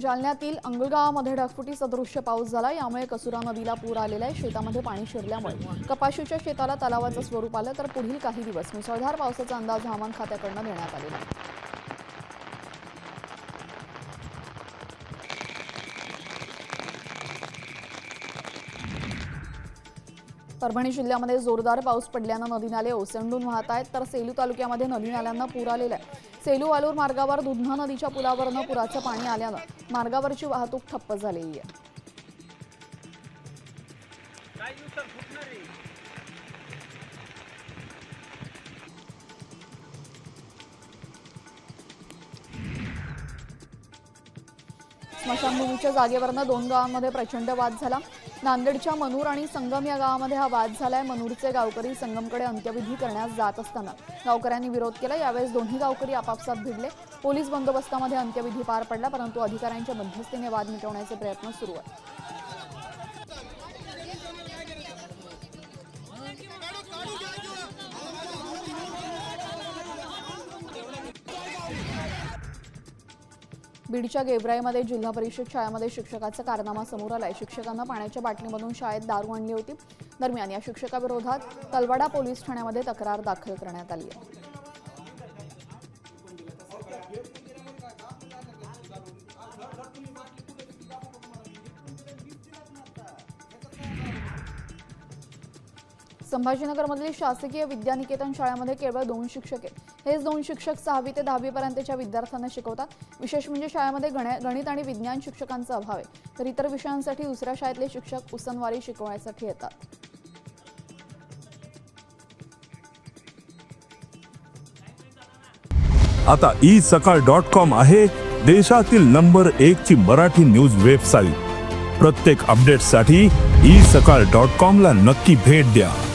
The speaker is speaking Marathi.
जालन्यातील अंगळगावामध्ये ढगफुटी सदृश्य पाऊस झाला. यामुळे कसुरा नदीला पूर आलेला आहे. शेतामध्ये पाणी शिरल्यामुळे कपाशीच्या शेताला तलावाचं स्वरूप आलं तर पुढील काही दिवस मुसळधार पावसाचा अंदाज हवामान खात्याकडनं देण्यात आलेला आहे. परभणी जिल्ह्यामध्ये जोरदार पाऊस पडल्यानं नदी नाले ओसंडून वाहत आहेत. तर सेलू तालुक्यामध्ये नदी नाल्यांना पूर आलेला आहे. सेलू वालूर मार्गावर दुधना नदीच्या पुलावरनं पुराचं पाणी आल्यानं मार्गावरची वाहतूक ठप्प झालेली आहे. स्मशानभूमीच्या जागेवरनं दोन गावांमध्ये प्रचंड वाद झाला. नांदेडच्या मनूर आणि संगम या गावामध्ये हा वाद झालाय. मनूरचे गावकरी संगमकडे अंत्यविधी करण्यास जात असताना गावकऱ्यांनी विरोध केला. यावेळेस दोन्ही गावकरी आपापसात भिडले. पोलीस बंदोबस्तामध्ये अंत्यविधी पार पडला परंतु अधिकाऱ्यांच्या मध्यस्थीने वाद मिटवण्याचे प्रयत्न सुरू आहेत. बीडच्या गेवराईमध्ये जिल्हा परिषद शाळेमध्ये शिक्षकाचा कारनामा समोर आलाय. शिक्षकांना पाण्याच्या बाटलीमधून शाळेत दारू आणली होती. दरम्यान या शिक्षकाविरोधात तलवाडा पोलीस ठाण्यामध्ये तक्रार दाखल करण्यात आली आहे. संभाजीनगरमधील शासकीय विद्यानिकेतन शाळेमध्ये केवळ दोन शिक्षक आहेत. हेच दोन शिक्षक सहावी ते दहावीपर्यंतच्या विद्यार्थ्यांना शिकवतात. विशेष म्हणजे शाळेमध्ये गण- गणित आणि विज्ञान शिक्षकांचा अभाव आहे. तर इतर विषयांसाठी दुसऱ्या शाळेतले शिक्षक उसनवारी शिकवण्यासाठी येतात. आता ई सकाळ डॉट कॉम आहे देशातील नंबर एक ची मराठी न्यूज वेबसाईट. प्रत्येक अपडेटसाठी ई सकाळ डॉट कॉम ला नक्की भेट द्या.